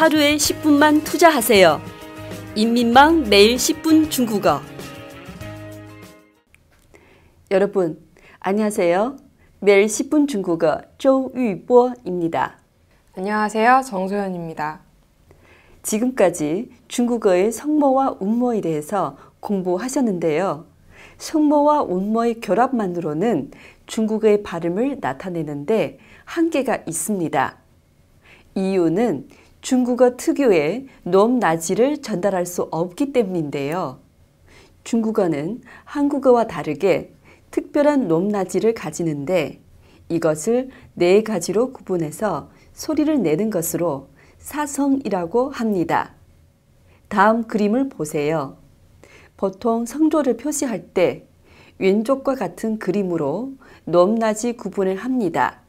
하루에 10분만 투자하세요. 인민망 매일 10분 중국어. 여러분, 안녕하세요. 매일 10분 중국어 조유보입니다. 안녕하세요. 정소연입니다. 지금까지 중국어의 성모와 운모에 대해서 공부하셨는데요. 성모와 운모의 결합만으로는 중국어의 발음을 나타내는데 한계가 있습니다. 이유는 중국어 특유의 높낮이를 전달할 수 없기 때문인데요. 중국어는 한국어와 다르게 특별한 높낮이를 가지는데 이것을 네 가지로 구분해서 소리를 내는 것으로 사성이라고 합니다. 다음 그림을 보세요. 보통 성조를 표시할 때 왼쪽과 같은 그림으로 높낮이 구분을 합니다.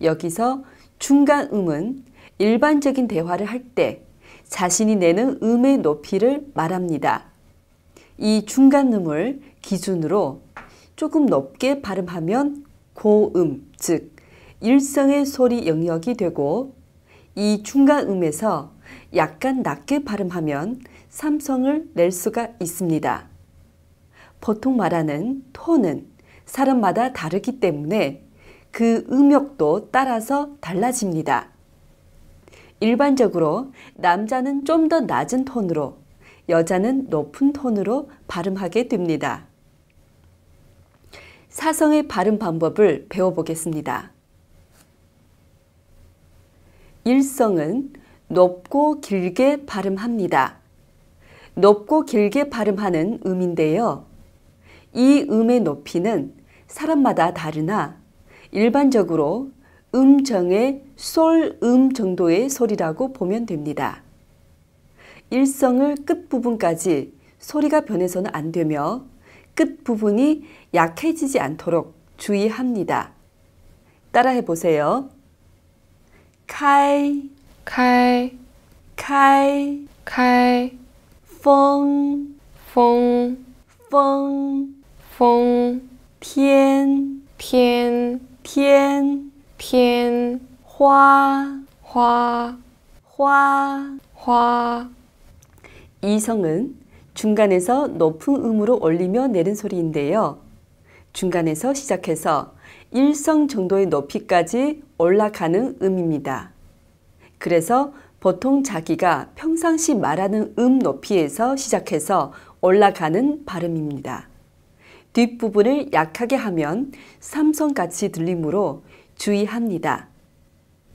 여기서 중간음은 일반적인 대화를 할 때 자신이 내는 음의 높이를 말합니다. 이 중간음을 기준으로 조금 높게 발음하면 고음, 즉 일성의 소리 영역이 되고 이 중간음에서 약간 낮게 발음하면 삼성을 낼 수가 있습니다. 보통 말하는 톤은 사람마다 다르기 때문에 그 음역도 따라서 달라집니다. 일반적으로 남자는 좀 더 낮은 톤으로 여자는 높은 톤으로 발음하게 됩니다. 사성의 발음 방법을 배워보겠습니다. 일성은 높고 길게 발음합니다. 높고 길게 발음하는 음인데요. 이 음의 높이는 사람마다 다르나 일반적으로 음정의 솔 음 정도의 소리라고 보면 됩니다. 일성을 끝부분까지 소리가 변해서는 안 되며 끝부분이 약해지지 않도록 주의합니다. 따라해 보세요. 카이, 카이, 카이, 카이, 风，花， 화, 花。 화, 이성은 중간에서 높은 음으로 올리며 내는 소리인데요. 중간에서 시작해서 일성 정도의 높이까지 올라가는 음입니다. 그래서 보통 자기가 평상시 말하는 음 높이에서 시작해서 올라가는 발음입니다. 뒷부분을 약하게 하면 삼성같이 들리므로 주의합니다.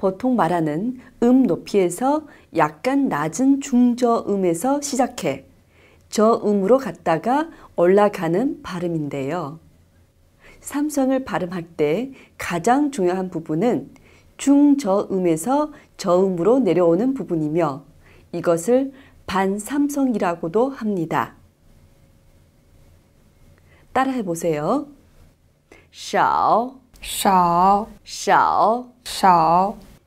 보통 말하는 음 높이에서 약간 낮은 중저음에서 시작해 저음으로 갔다가 올라가는 발음인데요. 삼성을 발음할 때 가장 중요한 부분은 중저음에서 저음으로 내려오는 부분이며 이것을 반삼성이라고도 합니다. 따라해 보세요. 少,少,少,少,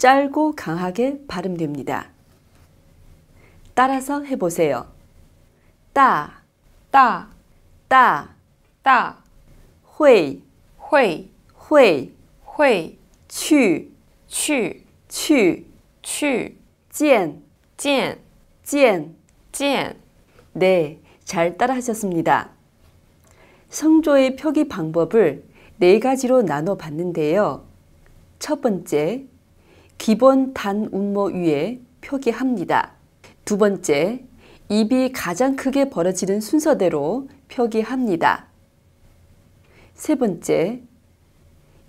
짧고 강하게 발음됩니다. 따라서 해보세요. 따, 大,따, 大,会,会,会,会,去,去,去,去,见,见,见.见, 네, 잘 따라하셨습니다. 성조의 표기 방법을 네 가지로 나눠 봤는데요. 첫 번째, 기본 단 운모 위에 표기합니다. 두 번째, 입이 가장 크게 벌어지는 순서대로 표기합니다. 세 번째,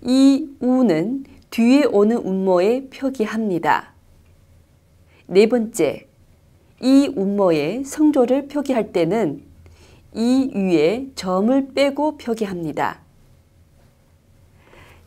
이 우는 뒤에 오는 운모에 표기합니다. 네 번째, 이 운모의 성조를 표기할 때는 이 위에 점을 빼고 표기합니다.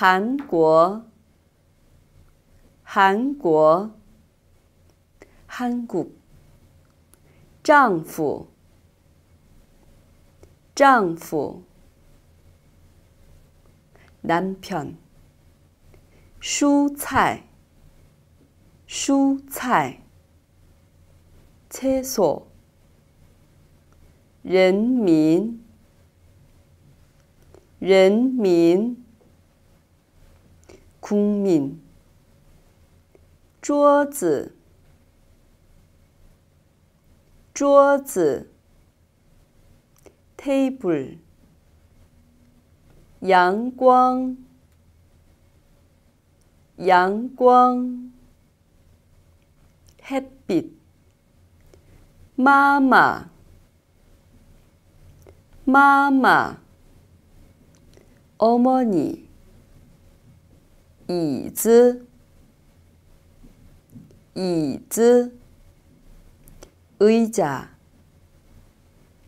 韩国，韩国，韩国。丈夫，丈夫，男票。蔬菜，蔬菜。厕所，人民，人民。국민， 桌子。桌子，table，阳光，阳光，햇빛，妈妈，妈妈，어머 니， 椅子，椅子，의 자，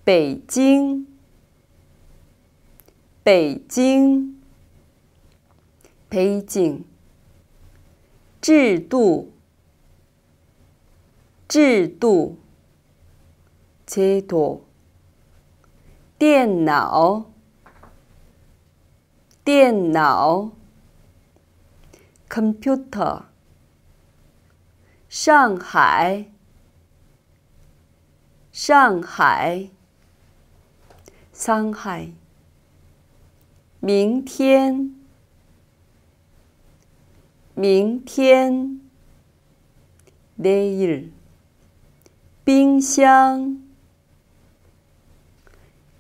北京，北京，北京，制度，制度，제 도， 电脑。电脑 computer 上海上海，上海。明天，明天。내일冰箱，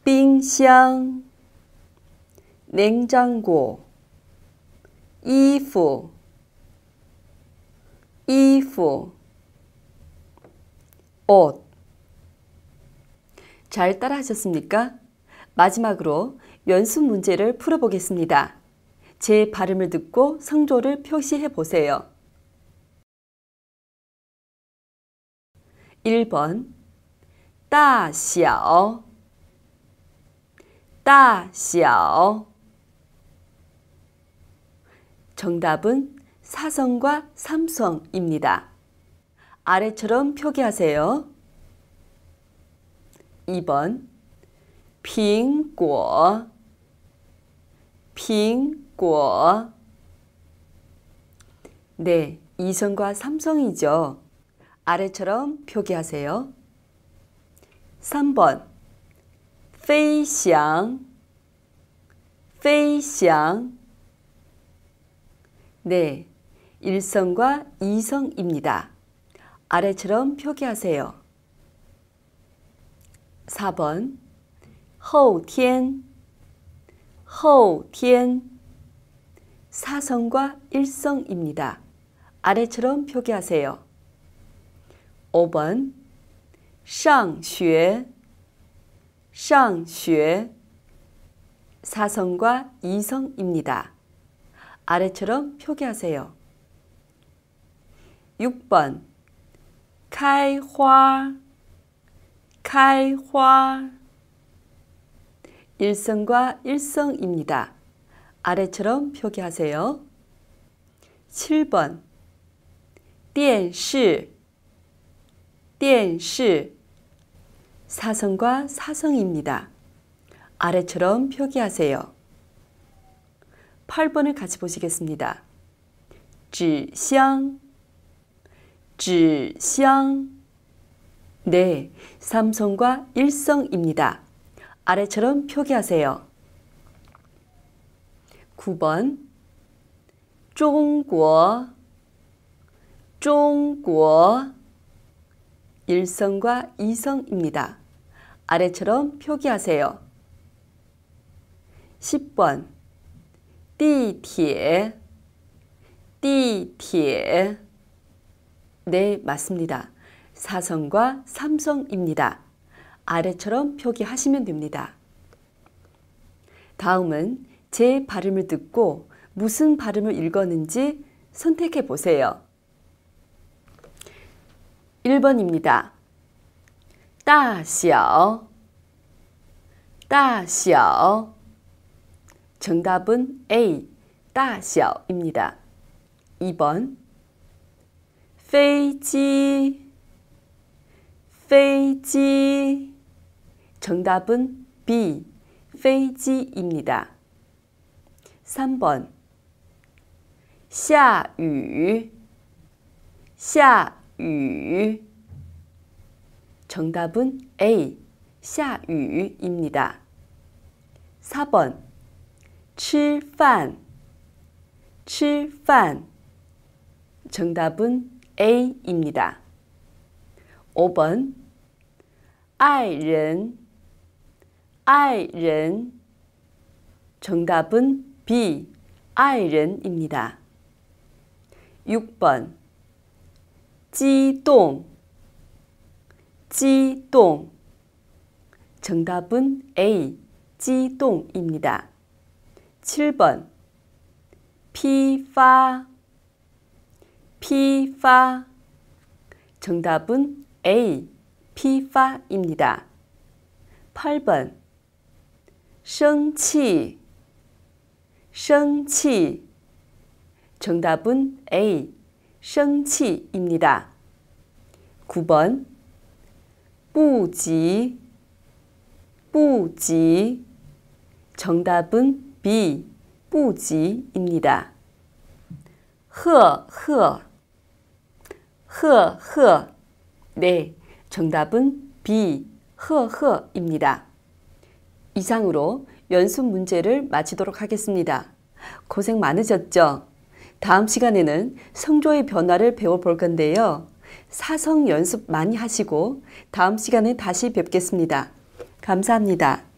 冰箱。냉장 고， 衣服， 衣服。옷。 잘 따라 하셨습니까? 마지막으로 연습 문제를 풀어보겠습니다. 제 발음을 듣고 성조를 표시해 보세요. 1번 大小 大小 정답은 사성과 삼성입니다. 아래처럼 표기하세요. 2번 苹果 苹果 네, 이성과 삼성이죠. 아래처럼 표기하세요. 3번 飞翔飞翔 네, 일성과 이성입니다. 아래처럼 표기하세요. 4번 后天后天 사성과 일성입니다. 아래처럼 표기하세요. 5번 上学上学 사성과 이성입니다. 아래처럼 표기하세요. 6번 开花 开花 일성과 일성입니다. 아래처럼 표기하세요. 7번 电视电视 사성과 사성입니다. 아래처럼 표기하세요. 8번을 같이 보시겠습니다. 纸箱 纸箱 네, 삼성과 일성입니다. 아래처럼 표기하세요. 9번 중국 중국 일성과 이성입니다. 아래처럼 표기하세요. 10번 地铁 地铁 네, 맞습니다. 사성과 삼성입니다. 아래처럼 표기하시면 됩니다. 다음은 제 발음을 듣고 무슨 발음을 읽었는지 선택해 보세요. 1번입니다. 大小大小 정답은 A, 大小입니다. 2번 飞机飞机 정답은 B, 飞机입니다. 3번 下雨下雨 정답은 A, 下雨입니다. 4번 吃饭吃饭 정답은 A입니다. 5번 爱人爱人 정답은 B, 爱人입니다. 6번 激动激动 정답은 A, 激动입니다 7번 批发 피파 정답은 A. 피파입니다. 8번 생치 생치 정답은 A. 생치입니다. 9번 부지 부지 정답은 B. 부지입니다. 허허 허, 허. 네, 정답은 B, 허, 허입니다. 이상으로 연습 문제를 마치도록 하겠습니다. 고생 많으셨죠? 다음 시간에는 성조의 변화를 배워볼 건데요. 사성 연습 많이 하시고 다음 시간에 다시 뵙겠습니다. 감사합니다.